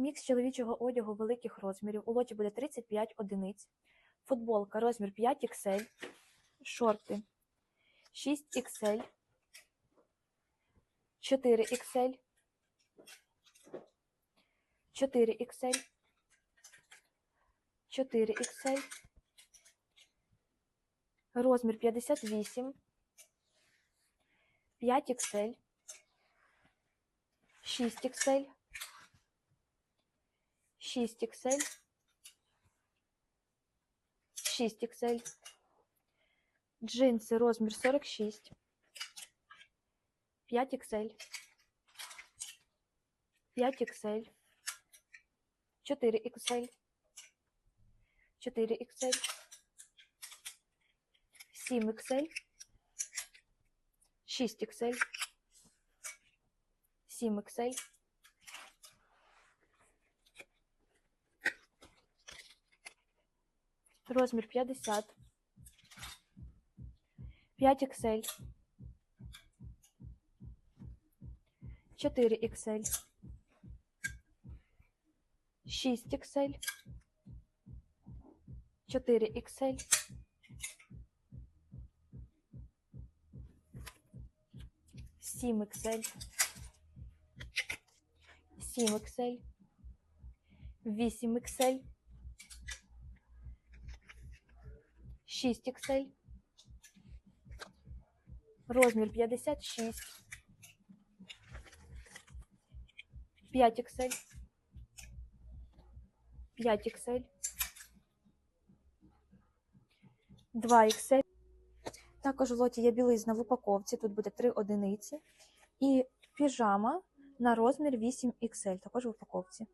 Мікс чоловічого одягу великих розмірів. У лоті буде 35 одиниць. Футболка розмір 5XL. Шорти 6XL. 4XL. 4XL. 4XL. Розмір 58. 5XL. 6XL. 6XL. 6XL. Джинси розмір 46. 5XL. 5XL. 4XL. 4XL. 7XL. 6XL. 7XL. Розмір 50. 5XL. 4XL. 6XL. 4XL. 7XL. 7XL. 8XL. 6XL. Розмір 56. 5XL. 5XL. 2XL. Також в лоті є білизна в упаковці, тут буде 3 одиниці. І піжама на розмір 8XL, також в упаковці.